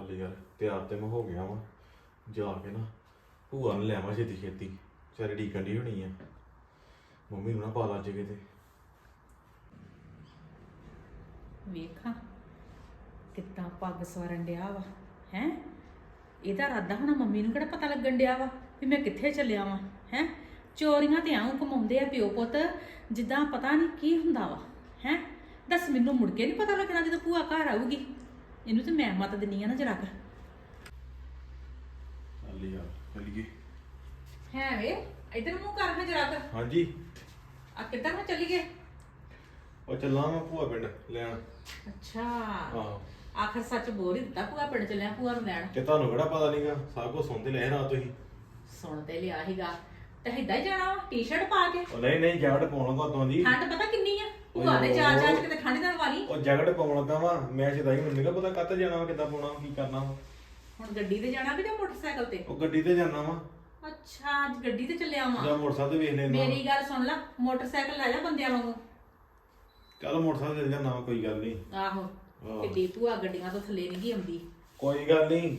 ਚੱਲ ਯਾਰ, ਤਿਆਰ ਤੇ ਮੈਂ ਹੋ ਗਿਆ ਵਾਂ, ਜਾ ਕੇ ਨਾ ਭੂਆ ਨੂੰ ਲੈਵਾਂ ਛੇਤੀ ਛੇਤੀ ਚਾਰੇ ਡੀਕਣ ਦੀ ਹੋਣੀ ਆ। ਮੰਮੀ ਨੂੰ ਨਾ ਪਾ ਲੱਜ ਕਿਤੇ। ਵੇਖਾਂ ਕਿੱਦਾਂ ਪੱਗ ਸਵਰਨ ਡਿਆ ਵਾ, ਹੈ? ਇਹਦਾ ਰਾਦਾ ਹੁਣ ਮੰਮੀ ਨੂੰ ਕਿਹੜਾ ਪਤਾ ਲੱਗਣ ਡਿਆ ਵਾ ਵੀ ਮੈਂ ਕਿੱਥੇ ਚੱਲਿਆ ਵਾਂ, ਹੈ? ਚੋਰੀਆਂ ਤੇ ਆਉਂ ਕਮਾਉਂਦੇ ਆ ਪਿਓ ਪੁੱਤ, ਜਿੱਦਾਂ ਪਤਾ ਨਹੀਂ ਕੀ ਹੁੰਦਾ ਵਾ, ਹੈ? ਦੱਸ ਮੈਨੂੰ ਮੁੜ ਕੇ ਨਹੀਂ ਪਤਾ ਲੱਗਣਾ ਜਦੋਂ ਭੂਆ ਘਰ ਆਊਗੀ। ਇਹਨੂੰ ਤੇ ਮੈਂ ਮਤ ਦਿੰਨੀ ਆ ਨਾ ਜਰਾ ਕੁ। ਚੱਲ ਯਾਰ ਚੱਲੀਏ ਹੈ ਵੇ ਇਧਰ ਮੂੰਹ ਕਰ ਹਾਂ ਜਰਾ ਕੁ। ਹਾਂਜੀ। ਆ ਕਿੱਧਰ ਨੂੰ ਚੱਲੀਏ? ਉਹ ਚੱਲਾਂ ਮੈਂ ਭੂਆ ਪਿੰਡ ਲੈਣ। ਅੱਛਾ। ਆਹੋ ਆਖਰ ਸੱਚ ਬੋਲ ਹੀ ਦਿੱਤਾ ਭੂਆ ਪਿੰਡ ਚੱਲਿਆ ਭੂਆ ਨੂੰ ਲੈਣ। ਤੇ ਤੁਹਾਨੂੰ ਕਿਹੜਾ ਪਤਾ ਨਹੀਂਗਾ ਸਭ ਕੁਝ ਸੁਣਦੇ ਲੈ ਰਾਤ ਤੁਸੀਂ। ਸੁਣ ਤੇ ਲਿਆ ਸੀਗਾ। ਤੇ ਏਦਾਂ ਹੀ ਜਾਣਾ ਵਾ ਟੀ-ਸ਼ਰਟ ਪਾ ਕੇ। ਉਹ ਨਹੀਂ ਨਹੀਂ ਜੈਕਟ ਪਾਉਣ ਲੱਗਾ ਉਦੋਂ ਦੀ। ਠੰਡ ਪਤਾ ਕਿੰਨੀ ਆ? ਭੂਆ ਦੇ ਚਾਰ ਚਾਰ ਚ ਕਿਤੇ ਠੰਡ ਨਾਲ ਵਾਲੀ? ਉਹ ਜੈਕਟ ਪਾਉਣ ਲੱਗਾ ਵਾ ਮੈਂ ਸ਼ਦਾਈ ਮੈਨੂੰ ਪਤਾ ਕੱਤ ਜਾਣਾ ਵਾ ਕਿੱਦਾਂ ਪਾਉਣਾ ਵਾ, ਕੀ ਕਰਨਾ ਵਾ। ਹੁਣ ਗੱਡੀ ਤੇ ਜਾਣਾ ਕਿ ਜਾਂ ਮੋਟਰਸਾਈਕਲ ਤੇ? ਉਹ ਗੱਡੀ ਤੇ ਜਾਣਾ ਵਾ। ਅੱਛਾ ਅੱਜ ਗੱਡੀ ਤੇ ਚੱਲਿਆ ਜਾਂ ਵਾਂ ਮੋਟਰਸਾਈਕਲ ਤੇ ਵੇਖ ਲੈਣਾ ਮੇਰੀ ਗੱਲ ਸੁਣ ਲੈ ਮੋਟਰਸਾਈਕਲ ਲੈ ਜਾ ਬੰਦਿਆਂ ਵਾਂਗੂ। ਚੱਲ ਮੋਟਰਸਾਈਕਲ ਤੇ ਜਾਣਾ ਵਾ ਕੋਈ ਗੱਲ ਨਹੀਂ ਆਹੋ ਆਹੋ। ਕਿੱਡੀ ਭੂਆ ਗੱਡੀਆਂ ਤੋਂ ਥੱਲੇ ਨਹੀਂ ਗਈ ਆਉਂਦੀ। ਕੋਈ ਗੱਲ ਨਹੀਂ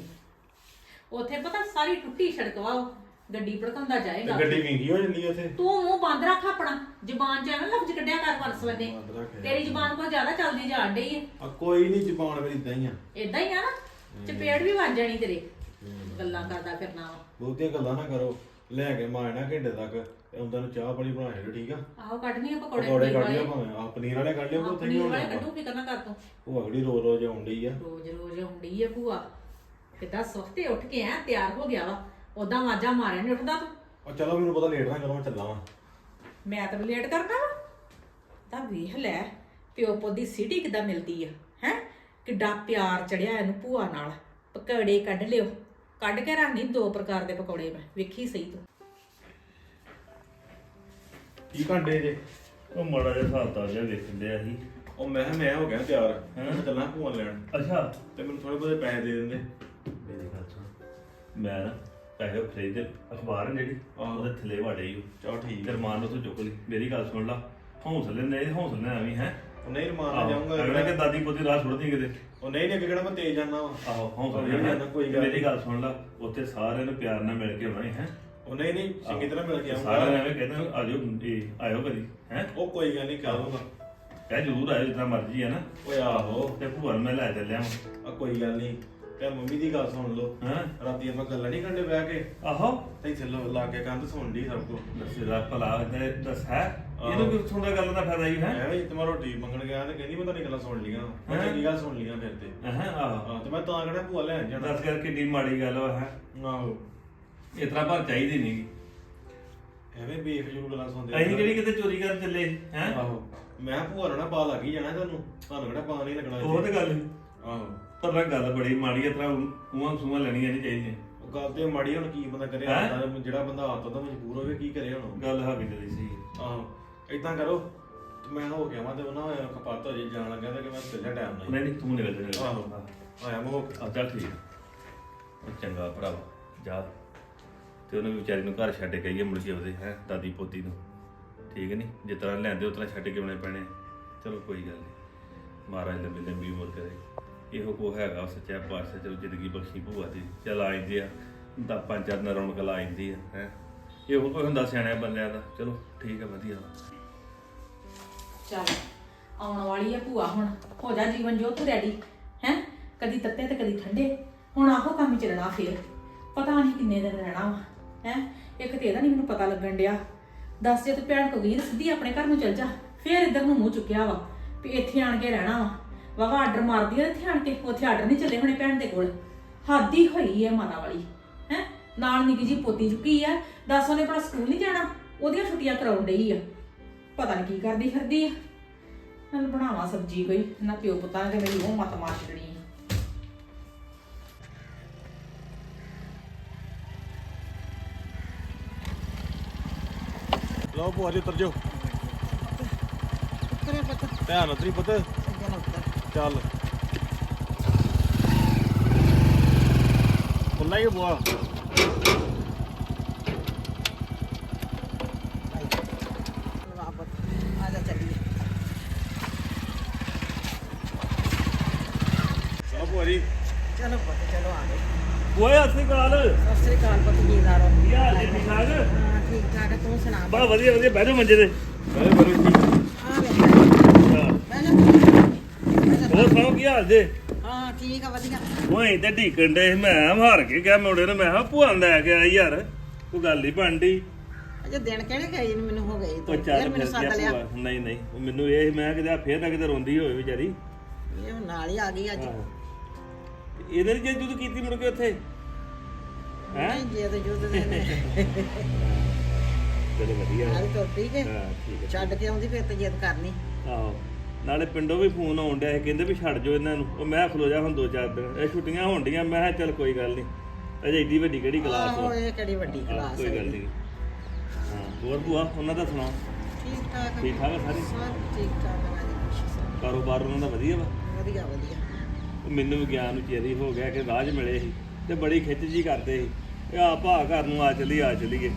ਉੱਥੇ ਪਤਾ ਸਾਰੀ ਟੁੱਟੀ ਸੜਕ ਵਾ ਉਹ। ਗੱਡੀ ਭੜਕਾਉਂਦਾ ਤੇ ਜਾਏਗਾ ਗੱਡੀ ਵਿੰਗੀ ਹੋ ਜਾਂਦੀ ਉੱਥੇ। ਤੂੰ ਮੂੰਹ ਬੰਦ ਰੱਖ ਆਪਣਾ। ਜ਼ਬਾਨ ਚ ਐਵੇਂ ਲਫ਼ਜ਼ ਕੱਢਿਆ ਕਰ ਵਰਸ ਵੰਨੇ ਬੰਦ ਰੱਖ ਯਾਰ। ਤੇਰੀ ਜ਼ਬਾਨ ਕੋ ਜ਼ਿਆਦਾ ਚੱਲਦੀ ਜਾਣ ਡਈ ਹੈ ਆ ਕੋਈ ਨਹੀਂ ਜ਼ਬਾਨ ਮੇਰੀ ਇਦਾਂ ਹੀ ਆ। ਇਦਾਂ ਹੀ ਆ ਨਾ। ਚਪੇੜ ਵੀ ਵੱਜ ਜਾਣੀ ਤੇਰੇ। ਗੱਲਾਂ ਕਰਦਾ ਫਿਰਨਾ ਵਾ। ਬਹੁਤੀਆਂ ਗੱਲਾਂ ਨਾ ਕਰੋ। ਲੈ ਕੇ ਮਾਰਨਾ ਘੰਟੇ ਤੱਕ ਤੇ ਉਹਨਾਂ ਨੂੰ ਚਾਹ ਪਾਣੀ ਬਣਾ ਲਿਓ ਠੀਕ ਆ? ਆਹੋ ਕੱਢਣੀ ਆ ਪਕੌੜੇ ਪਕੌੜੇ ਪਨੀਰ ਕੱਢ ਵਾਲੇ। ਲਿਓ ਭਾਵੇਂ। ਆ ਪਨੀਰ ਵਾਲੇ ਕੱਢ ਲਿਓ ਉੱਥੇ ਪਨੀਰ ਹੀ ਵਾਲੇ ਹੋਣਾ ਕੱਢੂ ਕੀ ਕਰਨਾ ਕਰ ਤੂੰ। ਉਹ ਅਗਲੀ ਰੋ ਰੋਜ਼ ਆਉਂਦੀ ਆ। ਰੋਜ਼ ਰੋਜ਼ ਹੁੰਦੀ ਆ ਭੂਆ। ਕਿੱਦਾਂ ਸੁਖਤੇ ਉੱਠ ਕੇ ਆ ਤਿਆਰ ਹੋ ਗਿਆ ਵਾ। ਉਦਾਂ ਵਾਜਾ ਮਾਰਿਆ ਨਹੀਂ ਉੱਠਦਾ ਤੂੰ। ਉਹ ਚਲੋ ਮੈਨੂੰ ਪਤਾ ਲੇਟ ਨਾ ਕਰੋ ਮੈਂ ਚੱਲਾਂ ਵਾਂ। ਮੈਂ ਤਾਂ ਲੇਟ ਕਰਦਾ ਵਾ। ਤਾਂ ਵੇਖ ਲੈ ਪਿਓ ਪੁੱਤ ਦੀ ਸਿਟੀ ਕਿੱਦਾਂ ਮਿਲਦੀ ਆ ਹੈ? ਕਿੱਡਾ ਪਿਆਰ ਚੜਿਆ ਇਹਨੂੰ ਭੂਆ ਨਾਲ। ਪਕੌੜੇ ਕੱਢ ਲਿਓ। ਕੱਢ ਕੇ ਰੱਖਣੀ ਦੋ ਪ੍ਰਕਾਰ ਦੇ ਪਕੌੜੇ ਮੈਂ। ਵੇਖੀ ਸਹੀ ਤੂੰ। ਕੀ ਘੰਟੇ ਜੇ? ਉਹ ਮਾੜਾ ਜਿਹਾ ਹਿਸਾਬ ਤਾਂ ਜਿਹਾ ਵੇਖਣ ਡਿਆ ਸੀ। ਉਹ ਮੈਂ ਕਿਹਾ ਮੈਂ ਹੋ ਗਿਆ ਤਿਆਰ। ਹੈਂ? ਮੈਂ ਚੱਲਾਂ ਭੂਆ ਲੈਣ। ਅੱਛਾ। ਤੇ ਮੈਨੂੰ ਥੋੜੇ ਬਹੁਤੇ ਪੈਸੇ ਦੇ ਦਿੰਦੇ। ਮੇਰੀ ਗੱਲ ਸੁਣ। ਮੈਂ ਨਾ ਪੈਸੇ ਖਰੀਦ ਦੇ ਅਖਬਾਰ ਨੇ ਜਿਹੜੀ ਆਹੋ। ਉਹਦੇ ਥੱਲੇ ਵਾੜੇ ਹੀ ਚਲੋ ਠੀਕ ਹੈ ਰਮਾਨ ਨੂੰ ਤੂੰ ਚੁੱਕ ਲਈ। ਮੇਰੀ ਗੱਲ ਸੁਣ ਲਾ ਹੌਸਲੇ ਨੇ ਹੌਸਲੇ ਨਾਲ ਐਵੇਂ ਹੈ? ਉਹ ਨਹੀਂ ਰਮਾਨ ਜਾਊਂਗਾ। ਅਗਲੇ ਕਿ ਦਾਦੀ ਪੋਤੀ ਰਾਹ ਛੁੱਟਦੀ ਕਿਤੇ? ਉਹ ਨਹੀਂ ਨਹੀਂ ਅੱਗੇ ਕਿਹੜਾ ਮੈਂ ਤੇਜ਼ ਜਾਣਾ ਵਾ। ਆਹੋ ਹੌਸਲੇ ਨਹੀਂ ਨਾਲ। ਜਾਂਦਾ, ਕੋਈ ਗੱਲ ਮੇਰੀ ਗੱਲ ਸੁਣ ਲਾ ਉੱਥੇ ਸਾਰਿਆਂ ਨੂੰ ਪਿਆਰ ਨਾਲ ਮਿਲ ਕੇ ਆਉਣਾ ਹੈ ਉਹ ਨਹੀਂ ਨਹੀਂ ਚੰਗੀ ਤਰ੍ਹਾਂ ਮਿਲ ਕੇ ਸਾਰਿਆਂ ਆਉਂਗਾ ਨੇ ਐਵੇਂ ਕਹਿੰਦੇ ਆਜੋ ਇਹ ਆਇਓ ਕਦੀ ਹੈ? ਉਹ ਕੋਈ ਗੱਲ ਨਹੀਂ ਕਹਿ ਦੂੰਗਾ ਕਹਿ ਜ਼ਰੂਰ ਆਇਓ ਜਿੱਦਾਂ ਮਰਜ਼ੀ ਹੈ ਨਾ। ਓਏ ਆਹੋ। ਤੇ ਭੂਆ ਨੂੰ ਮੈਂ ਲੈ ਚੱਲਿਆ ਵਾਂ। ਆ ਕੋਈ ਗੱਲ ਨਹੀਂ। ਤੇ ਮੰਮੀ ਦੀ ਗੱਲ ਸੁਣ ਲਓ। ਹੈਂ। ਰਾਤੀ ਆਪਾਂ ਗੱਲਾਂ ਨਹੀਂ ਕਰਦੇ ਬਹਿ ਕੇ। ਆਹੋ। ਤੇ ਚੱਲੋ ਲਾ ਕੇ ਕੰਧ ਸੁਣ ਲਈ ਸਭ ਕੋ ਦੱਸੇ ਦਾ ਭਲਾ ਤੇ ਦੱਸ ਹੈ। ਇਹਨੂੰ ਕਿਉਂ ਸੁਣਦਾ ਗੱਲ ਦਾ ਫਾਇਦਾ ਹੀ ਹੈ। ਐਵੇਂ ਤੇ ਮੈਂ ਰੋਟੀ ਮੰਗਣ ਗਿਆ ਤੇ ਕਹਿੰਦੀ ਮੈਂ ਤੁਹਾਡੀ ਗੱਲਾਂ ਸੁਣ ਲੀਆਂ ਮੈਂ ਹੈਂ? ਚੰਗੀ ਗੱਲ ਸੁਣ ਲੀਆਂ ਫਿਰ ਤੇ। ਹਾਂ ਆਹ। ਹਾਂ ਤੇ ਮੈਂ ਤਾਂ ਕਿਹੜਾ ਭੂਆ ਲੈਣ ਜਾਣਾ। ਦੱਸ ਕਰ ਕਿੰਨੀ ਮਾੜੀ ਗੱਲ ਵਾ ਹੈ। ਆਹੋ। ਇਤਨਾ ਭਰ ਚਾਹੀਦੀ ਨਹੀਂ ਐਵੇਂ ਬੇਫਜ਼ੂਲ ਗੱਲਾਂ ਸੁਣਦੇ ਅਸੀਂ ਕਿਹੜੀ ਕਿਤੇ ਚੋਰੀ ਕਰਨ ਚੱਲੇ ਹੈ? ਆਹੋ। ਮੈਂ ਭੂਆ ਨੂੰ ਨਾ ਪਾ ਲੱਗ ਹੀ ਜਾਣਾ ਤੁਹਾਨੂੰ। ਤੁਹਾਨੂੰ ਕਿਹੜਾ ਪਾ ਨਹੀਂ ਲੱਗਣਾ ਉਹ ਤੇ ਗੱਲ। ਆਹੋ। ਪਰ ਨਾ ਗੱਲ ਬੜੀ ਮਾੜੀ ਇਤਨਾ ਉਹਾਂ ਸੂਹਾਂ ਲੈਣੀਆਂ ਨਹੀਂ ਚਾਹੀਦੀਆਂ। ਉਹ ਗੱਲ ਤੇ ਮਾੜੀ ਹੁਣ ਕੀ ਬੰਦਾ ਕਰੇ ਹੈਂ? ਆਦਤਾਂ ਦੇ- ਜਿਹੜਾ ਬੰਦਾ ਆਦਤਾਂ ਤੋਂ ਮਜਬੂਰ ਹੋਵੇ ਕੀ ਕਰੇ ਹੁਣ? ਗੱਲ ਹਾਵੀ ਤੇ ਸੀ ਆਹੋ ਇਦਾਂ ਕਰੋ ਤੇ ਮੈਂ ਹੋ ਗਿਆ ਵਾਂ ਤੇ ਉਹਨਾਂ ਕਪਾਤ ਹੋ ਜੇ ਜਾਣ ਲੱਗਾ ਤੇ ਕਿ ਮੈਂ ਚੱਲਿਆ ਟਾਈਮ ਨਾਲ ਨਹੀਂ ਨਹੀਂ ਤੂੰ ਨਿਕਲ ਜਾ ਨਿਕਲ ਆਹੋ ਜਾ। ਆਇਆ ਮੈਂ ਹੋ ਕੇ ਆ ਚੱਲ ਠੀਕ ਆ। ਉਹ ਚੰਗਾ ਭਰਾਵਾ ਜਾ। ਤੇ ਉਹਨੂੰ ਵਿਚਾਰੀ ਨੂੰ ਘਰ ਛੱਡ ਕੇ ਆਈਏ ਮੁੜ ਕੇ ਉਹਦੇ ਹੈ ਦਾਦੀ ਪੋਤੀ ਨੂੰ। ਠੀਕ ਨਹੀਂ ਜਿਸ ਤਰ੍ਹਾਂ ਲੈਂਦੇ ਉਸ ਤਰ੍ਹਾਂ ਛੱਡ ਕੇ ਆਉਣੇ ਪੈਣੇ ਚਲੋ ਕੋਈ ਗੱਲ ਨਹੀਂ ਮਹਾਰਾਜ ਲੰਬੀ ਲੰਬੀ ਉਮਰ ਕਰੇ। ਇਹੋ ਕੋ ਹੈਗਾ ਸੱਚਾ ਪਾਤਸ਼ਾਹ ਚਲੋ ਜ਼ਿੰਦਗੀ ਬਖਸ਼ੀ ਭੂਆ ਦੀ, ਚਲ ਆ ਜਾਂਦੀ ਆ। ਦਾ ਪੰਜ ਚਾਰ ਦਿਨ ਰੌਣਕ ਲਾ ਜਾਂਦੀ ਆ, ਹੈ। ਇਹੋ ਕੋਈ ਹੁੰਦਾ ਸਿਆਣਿਆਂ ਬੰਦਿਆਂ ਦਾ, ਚਲੋ ਠੀਕ ਆ, ਵਧੀਆ ਚੱਲ, ਆਉਣ ਵਾਲੀ ਆ ਭੂਆ ਹੁਣ, ਹੋ ਜਾ ਜੀਵਨ ਜੋ ਰੈਡੀ ਹੈ? ਕਦੀ ਤੱਤੇ ਤੇ ਕਦੀ ਠੰਡੇ, ਹੁਣ ਆਹੋ ਕੰਮ ਹੀ ਚੱਲਣਾ ਫੇਰ। ਪਤਾ ਨਹੀਂ ਕਿੰਨੇ ਦਿਨ ਰਹਿਣਾ ਵਾ, ਹੈ? ਇੱਕ ਤੇ ਇਹਦਾ ਨਹੀਂ ਮੈਨੂੰ ਪਤਾ ਲੱਗਣ ਡਿਆ। ਦੱਸ ਜੇ ਤੇ ਭੈਣ ਕੋ ਗਈ ਤਾਂ ਸਿੱਧੀ ਆਪਣੇ ਘਰ ਨੂੰ ਚੱਲ ਜਾ, ਫੇਰ ਇੱਧਰ ਨੂੰ ਮੂੰਹ ਚੁੱਕਿਆ ਵਾ, ਵੀ ਇੱਥੇ ਆਣ ਕੇ ਰਹਿਣਾ ਵਾ। ਵਾਵਾ ਆਰਡਰ ਮਾਰਦੀ ਆ ਇੱਥੇ ਆਣ ਕੇ ਉੱਥੇ ਆਰਡਰ ਨਹੀਂ ਚੱਲੇ ਹੋਣੇ ਭੈਣ ਦੇ ਕੋਲ। ਹੱਦ ਹੀ ਹੋਈ ਹੈ ਮਾਤਾ ਵਾਲੀ ਹੈ? ਨਾਲ ਨਿੱਕੀ ਜੀ ਪੋਤੀ ਚੁੱਕੀ ਆ ਦੱਸ ਉਹਨੇ ਆਪਣਾ ਸਕੂਲ ਨਹੀਂ ਜਾਣਾ ਉਹਦੀਆਂ ਛੁੱਟੀਆਂ ਕਰਾਉਣ ਡਈ ਆ। ਪਤਾ ਨਹੀਂ ਕੀ ਕਰਦੀ ਫਿਰਦੀ ਆ। ਨਾਲ ਬਣਾਵਾ ਸਬਜੀ ਕੋਈ ਨਾ ਪਿਓ ਪੁੱਤਾਂ ਨੇ ਮੇਰੀ ਉਹ ਮਤ ਮਾਰ ਛੱਡਣੀ ਆ। ਲਓ ਭੂਆ ਜੀ ਉਤਰ ਜਾਓ। ਕਰੇ ਪਤਾ। ਧਿਆਨ ਉਤਰੀ ਪੁੱਤ। ਅੱਗੇ ਨਾ ਉੱਤਰ ਚੱਲ। ਖੁੱਲਾ ਹੀ ਆ ਭੂਆ ਵਾਪਸ ਆ ਜਾ ਚੱਲੀਏ ਲਓ ਭੂਆ ਜੀ। ਚਲੋ ਪੁੱਤ ਚਲੋ ਆ ਗਏ। ਓਏ ਅਸਲੀ ਕਾਲ ਸਤਿ ਸ੍ਰੀ ਅਕਾਲ ਪੁੱਤ ਜੀਦਾਰੋ ਕੀ ਹਾਲ ਜੀ ਠੀਕ ਠਾਕ? ਹਾਂ ਠੀਕ ਠਾਕ ਤੂੰ ਸੁਣਾ। ਬੜਾ ਵਧੀਆ ਵਧੀਆ ਬਹਿ ਮੰਜੇ ਤੇ। ਬਰੇ ਬਰੇ ਠੀਕ ਹਾਂ ਵੇਖ ਹਾਂ। ਪਹਿਲਾਂ ਹੋਰ ਸੁਣਾਓ ਕੀ ਹਾਲ ਜੇ? ਹਾਂ ਠੀਕ ਆ ਵਧੀਆ। ਓਏ ਤੇ ਢੀਕਣ ਦੇ ਮੈਂ ਹਾਰ ਕੇ ਗਿਆ ਮੁੰਡੇ ਨੇ ਮੈਂ ਕਿਹਾ ਭੂਆ ਲੈ ਕੇ ਆ ਯਾਰ ਕੋਈ ਗੱਲ ਨਹੀਂ ਬਣਦੀ। ਅਜੇ ਦਿਨ ਕਿਹੜੇ ਗਏ ਨੂੰ ਮੈਨੂੰ ਹੋ ਗਏ? ਉਹ ਤੂੰ ਚੱਲ ਫਿਰ ਮੈਨੂੰ ਫਿਰ ਸੱਦ ਲਿਆ। ਭੂਆ। ਨਹੀਂ ਨਹੀਂ ਉਹ ਮੈਨੂੰ ਇਹ ਸੀ, ਮੈਂ ਕਿਹਾ ਫੇਰ ਨਾ ਕਿਤੇ ਰੋਂਦੀ ਹੋਵੇ ਵਿਚਾਰੀ। ਇਹ ਹੁਣ ਨਾਲ ਹੀ ਆ ਗਈ ਅੱਜ। ਆਹੋ। ਤੇ ਇਹਨੇ ਨੀ ਜੇ ਜੁਦ ਕੀਤੀ ਮੁੜ ਕੇ ਉੱਥੇ? ਹੈ? ਨਹੀਂ ਜੇ ਤੇ ਜੁੱਦ ਦੇ ਨੇ। ਚਲੋ ਵਧੀਆ। ਨਾਲ ਤੁਰ ਪਈ ਕੇ। ਹਾਂ ਠੀਕ ਹੈ ਛੱਡ ਕੇ ਆਉਂਦੀ ਫਿਰ ਤੇ ਜਿੱਦ ਕਰਨੀ। ਆਹੋ। ਨਾਲੇ ਪਿੰਡੋਂ ਵੀ ਫੋਨ ਆਉਣ ਡਿਆ ਸੀ ਕਹਿੰਦੇ ਵੀ ਛੱਡ ਜੋ ਇਹਨਾਂ ਨੂੰ। ਉਹ ਮੈਂ ਖਲੋ ਜਾ ਹੁਣ ਦੋ ਚਾਰ ਦਿਨ। ਇਹ ਛੁੱਟੀਆਂ ਹੋਣ ਡੀਆਂ ਮੈਂ ਕਿਹਾ ਚੱਲ ਕੋਈ ਗੱਲ ਨਹੀਂ ਅਜੇ ਏਡੀ ਵੱਡੀ ਕਿਹੜੀ ਕਲਾਸ ਆਹੋ ਹੋ ਇਹ ਕਿਹੜੀ ਵੱਡੀ ਕਲਾਸ ਕੋਈ ਗੱਲ ਨਹੀਂ ਹਾਂ ਹੋਰ ਭੂਆ ਉਹਨਾਂ ਦਾ ਸੁਣਾਓ? ਠੀਕ ਠਾਕ ਆ। ਠੀਕ ਠਾਕ ਆ ਸਾਰੇ? ਸਭ ਠੀਕ ਠਾਕ ਆ ਜੀ ਖੁਸ਼ੀ ਸਭ। ਕਾਰੋਬਾਰ ਉਹਨਾਂ ਦਾ ਵਧੀਆ ਵਾ? ਵਧੀਆ ਵਧੀਆ। ਉਹ ਮੈਨੂੰ ਵਿਗਿਆਨ ਨੂੰ ਚੇਰੀ ਹੋ ਗਿਆ ਕਿ ਰਾਜ ਮਿਲੇ ਸੀ ਤੇ ਬੜੀ ਖਿੱਚ ਜੀ ਕਰਦੇ ਸੀ। ਇਹ ਆ ਭਾ ਘਰ ਨੂੰ ਆ ਚੱਲੀ ਆ ਚੱਲੀਏ।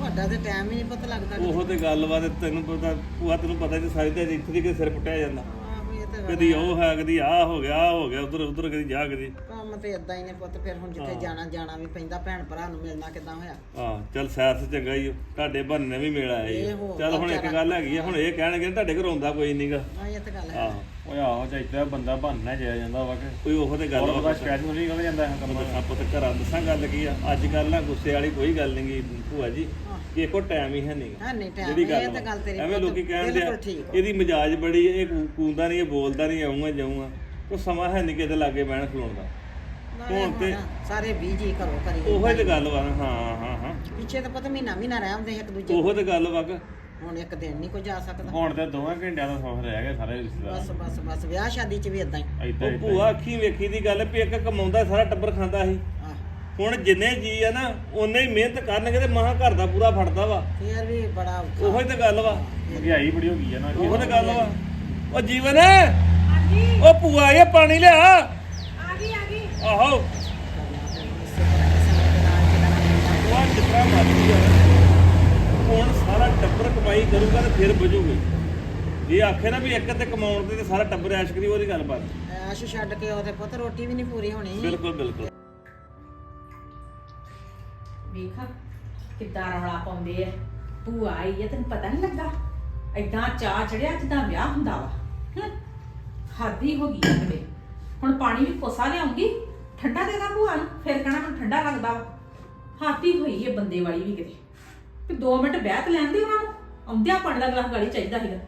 ਤੁਹਾਡਾ ਤੇ ਟਾਈਮ ਹੀ ਨਹੀਂ ਪਤਾ ਲੱਗਦਾ ਉਹੋ ਤੇ ਗੱਲ ਵਾ ਤੇ ਤੈਨੂੰ ਪਤਾ ਭੂਆ ਤੈਨੂੰ ਪਤਾ ਜੀ ਸਾਰੀ ਤੇ ਇੱਥੇ ਦੀ ਕਿ ਸਿਰ ਪੁੱਟਿਆ ਜਾਂਦਾ। ਆਹੋ ਇਹ ਤੇ ਕਦੀ ਉਹ ਹੈ ਕਦੀ ਆ ਹੋ ਗਿਆ ਆਹ ਹੋ ਗਿਆ ਉਧਰ ਉਧਰ ਕਦੀ ਜਾ ਕਦੀ। ਕੰਮ ਤੇ ਇਦਾਂ ਹੀ ਨੇ ਪੁੱਤ ਫਿਰ ਹੁਣ ਜਿੱਥੇ ਜਾਣਾ ਜਾਣਾ ਵੀ ਪੈਂਦਾ ਭੈਣ ਭਰਾ ਨੂੰ ਮਿਲਣਾ ਕਿਦਾਂ ਹੋਇਆ? ਆ ਚੱਲ ਸੈਰ ਸੇ ਚੰਗਾ ਹੀ। ਤੁਹਾਡੇ ਬੰਨੇ ਵੀ ਮੇਲ ਆਇਆ ਇਹ। ਹੋ ਚੱਲ ਹੁਣ ਇੱਕ ਗੱਲ ਹੈਗੀ ਆ ਹੁਣ ਇਹ ਕਹਿਣਗੇ ਤੁਹਾਡੇ ਘਰ ਆਉਂਦਾ ਕੋਈ ਨਹੀਂਗਾ ਹਾਂ ਇਹ ਤੇ ਗੱਲ ਹੈ। ਆਹੋ ਓਏ ਆਹੋ ਚਾਹੀਦਾ ਬੰਦਾ ਬਹਾਨਾ ਜਿਆ ਜਾਂਦਾ ਵਾ ਕਿ ਕੋਈ ਉਹੋ ਤੇ ਗੱਲ ਵਾ ਸਪੈਸ਼ਲ ਨਹੀਂ ਗੱਲ ਜਾਂਦਾ ਇਹ ਕੰਮ ਦੱਸਾਂ ਪੁੱਤ ਘਰਾਂ ਦੱਸਾਂ ਗੱਲ ਕੀ ਆ ਅੱਜ ਕੱਲ ਨਾ ਗੁੱਸੇ ਵਾਲੀ ਕੋਈ ਗੱਲ ਨਹੀਂਗੀ ਭੂਆ ਜੀ ਕਿ ਇੱਕੋ ਟਾਈਮ ਹੀ ਹੈ ਨਹੀਂ ਹਾਂ ਨਹੀਂ ਟਾਈਮ ਜਿਹੜੀ ਇਹ ਗੱਲ ਤੇ ਵਾ। ਗੱਲ ਤੇਰੀ ਐਵੇਂ ਪੁੱਤ ਲੋਕੀ ਕਹਿਣ ਦੇ ਬਿਲਕੁਲ ਠੀਕ ਇਹਦੀ ਮਜਾਜ ਬੜੀ ਇਹ ਕੂ- ਕੂੰਦਾ ਨਹੀਂ ਇਹ ਬੋਲਦਾ ਨਹੀਂ ਆਉਂਗਾ ਜਾਊਂਗਾ। ਉਹ ਸਮਾਂ ਹੈ ਨਹੀਂ ਕਿਤੇ ਲਾਗੇ ਬਹਿਣ ਖਲੋਣ ਦਾ। ਹੁਣ ਤੇ- ਹੁਣ ਸਾਰੇ ਬੀਜੀ ਘਰੋਂ ਕਰੀ ਉਹੋ ਤੇ ਗੱਲ ਵਾ ਨਾ, ਹਾਂ ਹਾਂ ਹਾਂ। ਪਿੱਛੇ ਤਾਂ ਪਤਾ ਮਹੀਨਾ ਮਹੀਨਾ ਰਹਿ ਹੁੰਦੇ ਇੱਕ ਦੂਜੇ ਉਹੋ ਤੇ ਗੱਲ ਵਾ ਕਿ ਹੁਣ ਇੱਕ ਦਿਨ ਨਹੀਂ ਕੋਈ ਜਾ ਸਕਦਾ। ਹੁਣ ਤੇ ਦੋਵੇਂ ਘੰਟਿਆਂ ਦਾ ਸਫ਼ਰ ਰਹਿ ਗਿਆ ਸਾਰੇ ਰਿਸ਼ਤੇਦਾਰ ਬਸ ਬਸ ਬਸ ਵਿਆਹ ਸ਼ਾਦੀ 'ਚ ਵੀ ਇਦਾਂ ਹੀ। ਏਦਾਂ ਉਹ ਭੂਆ ਅੱਖੀ ਵੇਖੀ ਦੀ ਗੱਲ ਵੀ ਇੱਕ ਕਮਾਉਂਦਾ ਸਾਰਾ ਟੱਬਰ ਖਾਂਦਾ ਸੀ। ਆਹ। ਹੁਣ ਜਿੰਨੇ ਜੀ ਆ ਨਾ ਉਹਨੇ ਹੀ ਮਿਹਨਤ ਕਰਨਗੇ ਤੇ ਮਹਾ ਘਰ ਦਾ ਪੂਰਾ ਫੜਦਾ ਵਾ। ਫੇਰ ਵੀ ਬੜਾ ਔਖਾ। ਉਹੋ ਹੀ ਤੇ ਗੱਲ ਵਾ। ਮਹਿੰਗਾਈ ਬੜੀ ਹੋ ਗਈ ਆ ਨਾ। ਉਹੋ ਤੇ ਗੱਲ ਵਾ। ਉਹ ਜੀਵਨ। ਉਹ ਭੂਆ ਇਹ ਪਾਣੀ ਲਿਆ। ਆਹੋ। ਇਸੇ ਤਰ੍ਹਾਂ ਕਿਸੇ ਦੇ ਨਾਲ ਚੱਲਣਾ ਉਹ ਜਿਤਨਾ ਮਰਦੀ ਆ। ਹੁਣ ਸਾਰਾ ਟੱਬਰ ਕਮਾਈ ਕਰੂਗਾ ਤੇ ਫਿਰ ਬਜੂਗੇ ਇਹ ਆਖੇ ਨਾ ਵੀ ਇੱਕ ਤੇ ਕਮਾਉਣ ਤੇ ਤੇ ਸਾਰਾ ਟੱਬਰ ਐਸ਼ ਕਰੀ ਉਹਦੀ ਗੱਲ ਬਾਤ। ਐਸ਼ ਛੱਡ ਕੇ ਉਹਦੇ ਪੁੱਤ ਰੋਟੀ ਵੀ ਨਹੀਂ ਪੂਰੀ ਹੋਣੀ। ਬਿਲਕੁਲ ਬਿਲਕੁਲ। ਵੇਖ ਕਿੱਦਾਂ ਰੌਲਾ ਪਾਉਂਦੇ ਆ। ਭੂਆ ਆਈ ਆ ਤੈਨੂੰ ਪਤਾ ਨਹੀਂ ਲੱਗਾ? ਐਦਾਂ ਚਾਹ ਚੜਿਆ ਜਿੱਦਾਂ ਵਿਆਹ ਹੁੰਦਾ ਵਾ ਹੱਦ ਹੀ ਹੋ ਗਈ ਆ ਕਿਤੇ। ਹੁਣ ਪਾਣੀ ਵੀ ਕੋਸਾ ਲਿਆਉਂਗੀ? ਠੰਡਾ ਦੇ ਦਾਂ ਭੂਆ ਨੂੰ ਫਿਰ ਕਹਿਣਾ ਮੈਨੂੰ ਠੰਡਾ ਲੱਗਦਾ ਵਾ। ਹਾਤੀ ਹੋਈ ਏ ਬੰਦੇ ਵਾਲੀ ਵੀ ਕਿਤੇ। ਤੇ 2 ਮਿੰਟ ਬਹਿ ਤੇ ਲੈਂਦੇ ਉਹਨਾਂ ਨੂੰ ਆਉਂਦਿਆਂ ਪਾਣੀ ਦਾ ਗਲਾਸ ਗਾੜੀ ਚਾਹੀਦਾ ਸੀਗਾ।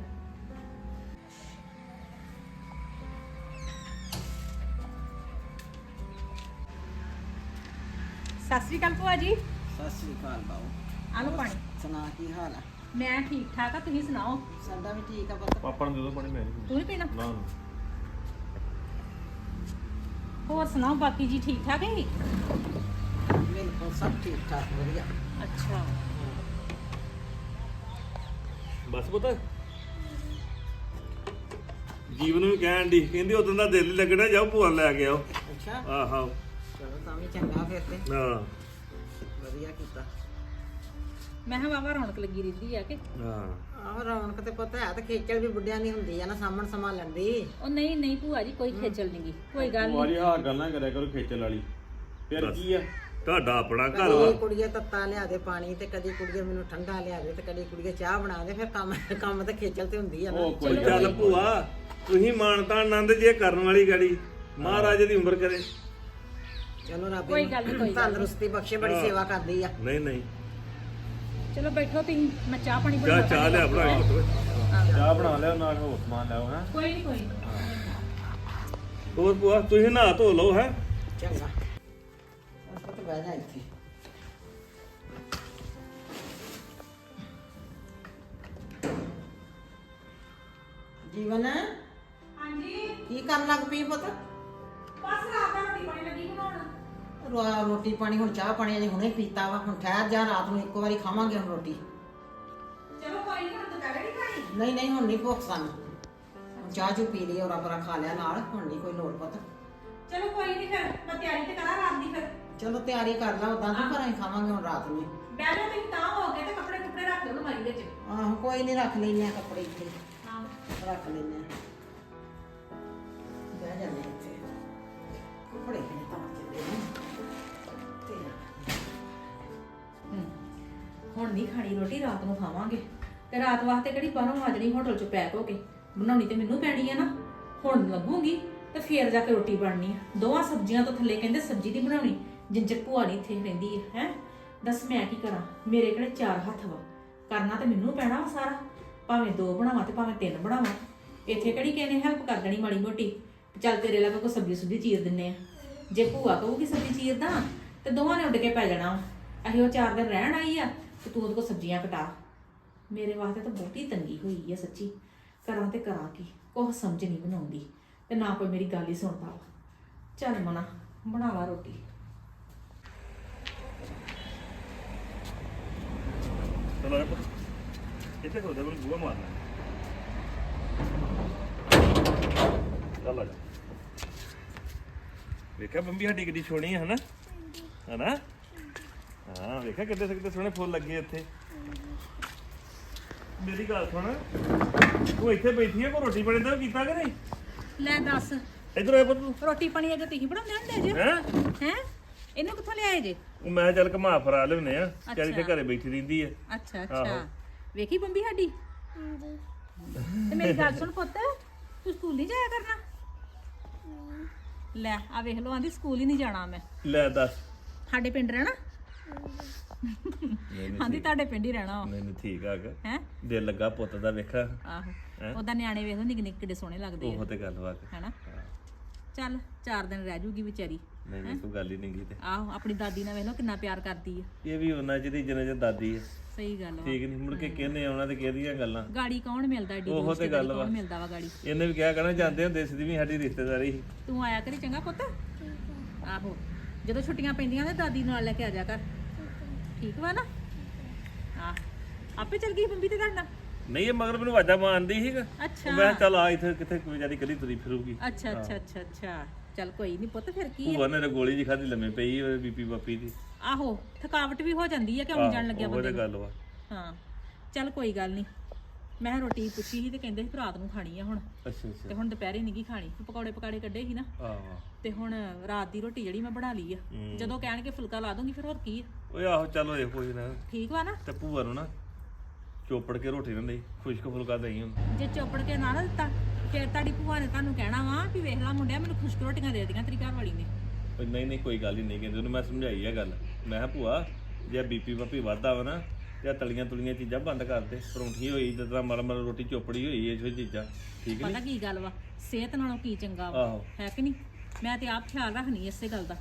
ਸਤਿ ਸ਼੍ਰੀ ਅਕਾਲ ਭੂਆ ਜੀ। ਸਤਿ ਸ੍ਰੀ ਅਕਾਲ ਬਾਉ ਆ ਲਓ ਪਾਣੀ। ਸੁਣਾ ਕੀ ਹਾਲ ਆ? ਮੈਂ ਠੀਕ ਠਾਕ ਆ ਤੁਸੀਂ ਸੁਣਾਓ? ਸਾਡਾ ਵੀ ਠੀਕ ਆ ਪੁੱਤ। ਪਾਪਾ ਨੂੰ ਦੇ ਦੋ ਪਾਣੀ ਮੈਂ ਨਹੀਂ ਤੂੰ ਵੀ ਪੀਣਾ ਪੀਣਾ। ਨਾ ਨਾ। ਹੋਰ ਸੁਣਾਓ ਬਾਕੀ ਜੀ ਠੀਕ ਠਾਕ ਹੈ ਬਿਲਕੁਲ ਸਭ ਠੀਕ ਠਾਕ ਵਧੀਆ। ਅੱਛਾ। ਬਸ ਪਤਾ। ਜੀਵਨ ਨੂੰ ਕਹਿਣ ਦੀ ਕਹਿੰਦੀ ਉਦੋਂ ਦਾ ਦਿਲ ਲੱਗਣਾ ਜਾਓ ਭੂਆ ਨੂੰ ਲੈ ਕੇ ਆਓ। ਅੱਛਾ। ਆਹੋ। ਚਲੋ ਤਾਂ ਵੀ ਚੰਗਾ ਫਿਰ ਤੇ। ਹਾਂ। ਵਧੀਆ ਕੀਤਾ। ਮੈਂ ਕਿਹਾ ਵਾਵਾ ਰੌਣਕ ਲੱਗੀ ਰਹਿੰਦੀ ਆ ਕਿ? ਹਾਂ। ਆਹ ਰੌਣਕ ਤੇ ਪੁੱਤ ਹੈ ਤੇ ਖੇਚਲ ਵੀ ਬੁੱਢਿਆਂ ਦੀ ਹੁੰਦੀ ਆ ਨਾ ਸਾਹਮਣ ਸੰਭਾਲਣ ਦੀ। ਉਹ ਨਹੀਂ ਨਹੀਂ ਭੂਆ ਜੀ ਕੋਈ ਖੇਚਲ ਨਹੀਂਗੀ ਕੋਈ ਗੱਲ ਭੂਆ ਨਹੀਂ ਜੀ ਹਾਂ ਗੱਲਾਂ ਕਰਿਆ ਕਰੋ ਖੇਚਲ ਵਾਲੀ। ਫਿਰ। ਕੀ ਆ? ਤੁਹਾਡਾ ਆਪਣਾ ਘਰ ਵਾ। ਕਦੀ ਕੁੜੀਏ ਤੱਤਾ ਲਿਆ ਦੇ ਪਾਣੀ ਤੇ ਕਦੀ ਕੁੜੀਏ ਮੈਨੂੰ ਠੰਡਾ ਲਿਆ ਦੇ ਤੇ ਕਦੀ ਕੁੜੀਏ ਚਾਹ ਬਣਾ ਦੇ ਫਿਰ ਕੰਮ ਕੰਮ ਤੇ ਖੇਚਲ ਤੇ ਹੁੰਦੀ ਆ ਨਾ। ਉਹ ਕੋਈ ਚੱਲ ਭੂਆ ਤੁਸੀਂ ਮਾਨਤਾ ਆਨੰਦ ਜੇ ਕਰਨ ਵਾਲੀ ਗਾੜੀ ਮਹਾਰਾਜ ਦੀ ਉਮਰ ਕਰੇ। ਚਲੋ ਰੱਬ ਕੋਈ ਗੱਲ ਕੋਈ ਤੰਦਰੁਸਤੀ ਬਖਸ਼ੇ ਬੜੀ ਸੇਵਾ ਕਰਦੀ ਆ। ਨਹੀਂ ਨਹੀਂ। ਚਲੋ ਬੈਠੋ ਤੁਸੀਂ ਮੈਂ ਚਾਹ ਪਾਣੀ ਚਾਹ ਬਣਾ ਚਾਹ ਲਿਆ ਬਣਾ ਕੇ ਪੁੱਤ। ਚਾਹ ਬਣਾ ਲਿਆ ਨਾਲ ਹੋਰ ਸਮਾਨ ਲਿਆਓ ਹੈ। ਕੋਈ ਨਹੀਂ ਕੋਈ ਨੀ। ਹੋਰ ਭੂਆ ਤੁਸੀਂ ਨਹਾ ਧੋ ਲਓ ਹੈ। ਚੰਗਾ। ਹੁਣ ਪੁੱਤ ਬਹਿ ਜਾ ਇੱਥੇ। ਜੀਵਨ? ਹਾਂਜੀ। ਕੀ ਕਰਨ ਲੱਗ ਪਈ ਪੁੱਤ? ਰੋ- ਰੋਟੀ ਪਾਣੀ ਹੁਣ ਚਾਹ ਪਾਣੀ ਅਜੇ ਹੁਣੇ ਪੀਤਾ ਵਾ ਹੁਣ ਠਹਿਰ ਜਾ ਰਾਤ ਨੂੰ ਇੱਕੋ ਵਾਰੀ ਖਾਵਾਂਗੇ ਹੁਣ ਰੋਟੀ। ਚਲੋ ਕੋਈ ਨਹੀਂ ਹੁਣ ਦੁਪਹਿਰੇ ਨਹੀਂ ਖਾਣੀ? ਨਹੀਂ ਨਹੀਂ ਹੁਣ ਨਹੀਂ ਭੁੱਖ ਸਾਨੂੰ। ਹੁਣ ਚਾਹ ਚੂ ਪੀ ਲਈ ਔਰ ਆਪਣਾ ਖਾ ਲਿਆ ਨਾਲ ਹੁਣ ਨਹੀਂ ਕੋਈ ਲੋੜ ਪੁੱਤ। ਚਲੋ ਕੋਈ ਨਹੀਂ ਫਿਰ ਮੈਂ ਤਿਆਰੀ ਤੇ ਕਰਾਂ ਰਾਤ ਦੀ ਫਿਰ। ਚਲੋ ਤਿਆਰੀ ਕਰ ਲਾ ਉਦਾਂ ਨਹੀਂ ਪਰ ਅਸੀਂ ਖਾਵਾਂਗੇ ਹੁਣ ਰਾਤ ਨੂੰ। ਬਹਿ ਜਾਓ ਤੁਸੀਂ ਤਾਂ ਹੋ ਗਏ ਤੇ ਕੱਪੜੇ ਕੁੱਪੜੇ ਰੱਖ ਲਓ ਅਲਮਾਰੀ ਵਿੱਚ। ਆਹੋ ਕੋਈ ਨਹੀਂ ਰੱਖ ਲੈਨੇ ਆ ਕੱਪੜੇ ਇੱਥੇ ਹਾਂ। ਰੱਖ ਲੈਨੇ ਆ ਬਹਿ ਜਾਂਦੇ ਹਾਂ। ਨਹੀਂ ਖਾਣੀ ਰੋਟੀ, ਰਾਤ ਨੂੰ ਖਾਵਾਂਗੇ। ਤੇ ਰਾਤ ਵਾਸਤੇ ਕਿਹੜੀ ਬਾਹਰੋਂ ਆ ਜਣੀ ਹੋਟਲ ਚ ਪੈਕ ਹੋ ਕੇ? ਬਣਾਉਣੀ ਤੇ ਮੈਨੂੰ ਪੈਣੀ ਆ ਨਾ। ਹੁਣ ਲੱਗੂਗੀ ਤੇ ਫੇਰ ਜਾ ਕੇ ਰੋਟੀ ਬਣਨੀ ਆ। ਦੋਵਾਂ ਸਬਜ਼ੀਆਂ ਤੋਂ ਥੱਲੇ ਕਹਿੰਦੇ ਸਬਜ਼ੀ ਦੀ ਬਣਾਉਣੀ। ਜਿੰਜਰ ਭੂਆ ਨਹੀਂ ਇੱਥੇ ਰਹਿੰਦੀ ਹੈ ਹੈ? ਦੱਸ ਮੈਂ ਕੀ ਕਰਾਂ? ਮੇਰੇ ਕਿਹੜੇ ਚਾਰ ਹੱਥ ਵਾ? ਕਰਨਾ ਤੇ ਮੈਨੂੰ ਪੈਣਾ ਵਾ ਸਾਰਾ। ਭਾਵੇਂ ਦੋ ਬਣਾਵਾਂ ਤੇ ਭਾਵੇਂ ਤਿੰਨ ਬਣਾਵਾਂ। ਇੱਥੇ ਕਿਹੜੀ ਕਿਸੇ ਹੈਲਪ ਕਰ ਦੇਣੀ ਮਾੜੀ ਮੋਟੀ? ਚੱਲ ਤੇਰੇ ਲੱਗ ਕੋਈ ਸਬਜ਼ੀ ਸੁਬਜ਼ੀ ਚੀਰ ਦਿੰਨੇ ਆ। ਜੇ ਭੂਆ ਕਹੂਗੀ ਸਬਜ਼ੀ ਚੀਰਦਾ, ਤੇ ਦੋਵਾਂ ਨੇ ਉੱਡ ਕੇ ਪੈ ਜਾਣਾ ਵਾ। ਅਸੀਂ ਉਹ ਚਾਰ ਦਿਨ ਰਹਿਣ ਆਈ ਆ। ਤੇ ਤੂੰ ਉਹਦੇ ਕੋਲ ਸਬਜ਼ੀਆਂ ਕਟਾ। ਮੇਰੇ ਵਾਸਤੇ ਤਾਂ ਬਹੁਤੀ ਤੰਗੀ ਹੋਈ ਆ ਸੱਚੀ। ਕਰਾਂ ਤੇ ਕਰਾਂ ਕੀ ਕੁਛ ਸਮਝ ਨਹੀਂ ਬਣਾਉਂਦੀ ਤੇ ਨਾ ਕੋਈ ਮੇਰੀ ਗੱਲ ਹੀ ਸੁਣਦਾ ਵਾ। ਚੱਲ ਮਨਾ ਬਣਾ ਲਾ ਰੋਟੀ। ਚਲੋ ਆ ਪੁੱਤ। ਇੱਥੇ ਦੇ ਬੂਹਾ ਮਾਰਨਾ ਚੱਲ ਆ ਜਾ। ਵੇਖਿਆ ਬੰਬੀ ਸਾਡੀ ਕਿੱਡੀ ਸੋਹਣੀ ਹੈ ਹਨਾ? ਹਨਾ? ਹਾਂ ਵੇਖਿਆ ਕਿੱਡੇ ਕਿੱਡੇ ਸੋਹਣੇ ਫੁੱਲ ਲੱਗੇ ਇੱਥੇ। ਮੇਰੀ ਗੱਲ ਸੁਣ ਤੂੰ ਇੱਥੇ ਬੈਠੀ ਹੈ ਕੋ ਰੋਟੀ ਪਾਣੀ ਦਾ ਕੀਤਾ ਕਿ ਨਹੀਂ? ਲੈ ਦੱਸ। ਇੱਧਰ ਆ ਪੁੱਤ ਤੂੰ। ਰੋਟੀ ਪਾਣੀ ਅਗੇ ਤੁਸੀਂ ਬਣਾਉਂਦੇ ਹੁੰਦੇ ਜੇ? ਹੈ? ਹੈ? ਇਹਨੂੰ ਕਿੱਥੋਂ ਲਿਆਏ ਜੇ? ਉਹ ਮੈਂ ਚੱਲ ਘਮਾ ਫਰਾ ਲਿਆਉਨੇ ਆ ਚਾਰੀ ਤੇ ਅੱਛਾ। ਘਰੇ ਬੈਠੀ ਰਹਿੰਦੀ ਹੈ ਅੱਛਾ ਆਹੋ। ਅੱਛਾ ਵੇਖੀ ਬੰਬੀ ਸਾਡੀ? ਤੇ ਮੇਰੀ ਗੱਲ ਸੁਣ ਪੁੱਤ ਤੂੰ ਸਕੂਲ ਨਹੀਂ ਜਾਇਆ ਕਰਨਾ? ਲੈ ਆ ਵੇਖ ਲੋ ਆਂਦੀ ਸਕੂਲ ਹੀ ਨਹੀਂ ਜਾਣਾ ਮੈਂ। ਲੈ ਦੱਸ। ਸਾਡੇ ਪਿੰਡ ਰਹਿਣਾ? ਨਹੀਂ ਆਂਦੀ ਤੁਹਾਡੇ ਪਿੰਡ ਹੀ ਰਹਿਣਾ ਨਹੀਂ ਨਹੀਂ ਠੀਕ ਆ ਗਾ ਹੈ? ਦਿਲ ਲੱਗਾ ਪੁੱਤ ਦਾ ਵੇਖਾ। ਆਹੋ ਉਹਦਾ ਨਿਆਣੇ ਵੇਖ ਨਿੱਕੇ ਨਿੱਕੇ ਕਿੱਡੇ ਸੋਹਣੇ ਲੱਗਦੇ ਉਹ ਆ ਤੇ ਗੱਲ ਵਾ। ਹੈਨਾ? ਚੱਲ ਚਾਰ ਦਿਨ ਰਹਿ ਜੂਗੀ ਵਿਚਾਰੀ। ਨਹੀਂ ਨਹੀਂ ਕੋਈ ਗੱਲ ਹੀ ਨਹੀਂ ਗੀ ਤੇ ਆਹੋ ਆਪਣੀ ਦਾਦੀ ਨਾਲ ਵੇਖ ਕਿੰਨਾ ਪਿਆਰ ਕਰਦੀ ਆ। ਇਹ ਵੀ ਉਹਨਾਂ ਜਿਹਦੀ ਜਿੰਨੇ ਚ ਦਾਦੀ ਹੈ ਸਹੀ ਗੱਲ ਵਾ। ਠੀਕ ਨਹੀਂ ਮੁੜ ਕੇ ਕਹਿੰਦੇ ਆਉਣਾ ਤੇ ਕਿਹਦੀਆਂ ਗੱਲਾਂ। ਗਾੜੀ ਕੌਣ ਮਿਲਦਾ ਏਡੀ ਉਹੋ ਦੂਰ ਤੇ ਗੱਲ। ਕੌਣ ਮਿਲਦਾ ਵਾ ਗਾੜੀ? ਇਹਨੇ ਵੀ ਕਿਹਾ ਕਹਿਣਾ ਜਾਂਦੇ ਹੁੰਦੇ ਸੀ ਵੀ ਸਾਡੀ ਰਿਸ਼ਤੇਦਾਰੀ ਸੀ। ਤੂੰ ਆਇਆ ਕਰੀ ਚੰਗਾ ਪੁੱਤ? ਆਹੋ ਜਦੋਂ ਛੁੱਟੀਆਂ ਪੈਂਦੀਆਂ ਤੇ ਦਾਦੀ ਨਾਲ ਲੈ ਕੇ ਆ ਜਾ ਕਰ ਠੀਕ ਵਾ ਨਾ? ਆ ਆਪੇ ਚਲ ਗਈ ਬੰਬੀ ਤੇ ਤੁਹਾਡਾ ਨਹੀਂ ਇਹ ਮਗਰ ਮੈਨੂੰ ਆਵਾਜ਼ਾਂ ਮਾਰਦੀ ਸੀ ਅੱਛਾ ਮੈਂ ਕਿਹਾ ਚੱਲ ਆ ਇੱਥੇ ਕਿੱਥੇ ਕੋਈ ਜਿਆਦੀ ਕਦੀ ਤੁਰੀ ਫਿਰੂਗੀ। ਅੱਛਾ ਅੱਛਾ ਅੱਛਾ ਅੱਛਾ। ਚੱਲ ਕੋਈ ਨਹੀਂ ਪੁੱਤ ਫਿਰ ਕੀ ਆ? ਭੂਆ ਨੇ ਤਾਂ ਗੋਲੀ ਜੀ ਖਾਦੀ ਲੰਮੇ ਪਈ ਉਹ ਬੀਪੀ ਬਾਪੀ ਦੀ। ਆਹੋ ਥਕਾਵਟ ਵੀ ਹੋ ਜਾਂਦੀ ਹੈ ਕਿ ਆਉਣ ਜਾਣ ਲੱਗਿਆ ਉਹ ਬੰਦੇ ਤੇ ਨੂੰ? ਗੱਲ ਵਾ। ਹਾਂ। ਚੱਲ ਕੋਈ ਗੱਲ ਨਹੀਂ ਮੈਂ ਰੋਟੀ ਪੁੱਛੀ ਸੀ ਤੇ ਕਹਿੰਦੇ ਸੀ ਰਾਤ ਨੂੰ ਖਾਣੀ ਆ ਹੁਣ। ਅੱਛਾ ਅੱਛਾ। ਤੇ ਹੁਣ ਦੁਪਹਿਰੇ ਨਹੀਂ ਗੀ ਖਾਣੀ ਪਕੌੜੇ ਪਕਾੜੇ ਕੱਢੇ ਸੀ ਨਾ। ਆਹੋ। ਤੇ ਹੁਣ ਰਾਤ ਦੀ ਰੋਟੀ ਜਿਹੜੀ ਮੈਂ ਬਣਾ ਲਈ ਆ। ਜਦੋਂ ਕਹਿਣਗੇ ਫੁਲਕਾ ਲਾ ਦੂੰਗੀ ਫਿਰ ਹੋਰ ਕੀ ਆ? ਓਏ ਆਹੋ ਚੱਲ ਇਹ ਕੋਈ ਨਾ। ਠੀਕ ਵਾ ਨਾ? ਤੇ ਭੂਆ ਨੂੰ ਨਾ ਚੋਪੜ ਕੇ ਰੋਟੀ ਨਾ ਦੇਈ ਖੁਸ਼ਕ ਫੁਲਕਾ ਦੇਈ ਉਹਨੂੰ। ਜੇ ਚੋਪੜ ਕੇ ਨਾ ਨਾ ਦਿੱਤਾ ਫਿਰ ਤੁਹਾਡੀ ਭੂਆ ਨੇ ਤੁਹਾਨੂੰ ਕਹਿਣਾ ਵਾ ਵੀ ਵੇਖ ਲਾ ਮੁੰਡਿਆ ਮੈਨੂੰ ਖੁਸ਼ਕ ਰੋਟੀਆਂ ਦੇ ਦਿੱਤੀਆਂ ਤੇਰੀ ਘਰ ਵਾਲੀ ਨੇ। ਓਏ ਨਹੀਂ ਨਹੀਂ ਕੋਈ ਗੱਲ ਹੀ ਨਹੀਂ ਕਹਿੰਦੇ ਉਹਨੂੰ ਮੈਂ ਸਮਝਾਈ ਆ ਗੱਲ। ਮੈਂ ਕਿਹਾ ਭੂਆ ਜੇ ਬੀਪੀ ਬਾਪੀ ਵੱਧਦਾ ਵਾ ਨਾ ਜਾਂ ਤਲੀਆਂ ਤੁਲੀਆਂ ਚੀਜ਼ਾਂ ਬੰਦ ਕਰ ਦੇ। ਪਰੌਂਠੀ ਹੋਈ ਤਰ੍ਹਾਂ ਮਰ ਮਰ ਰੋਟੀ ਚੋਪੜੀ ਹੋਈ ਇਹ ਜਿਹੀ ਚੀਜ਼ਾਂ। ਠੀਕ ਪਤਾ ਕੀ ਗੱਲ ਵਾ? ਸਿਹਤ ਨਾਲੋਂ ਕੀ ਚੰਗਾ ਵਾ? ਆਹੋ। ਹੈ ਕਿ ਨਹੀਂ? ਮੈਂ ਤੇ ਆਪ ਖਿਆਲ ਰੱਖਣੀ ਇਸੇ ਗੱਲ ਦਾ।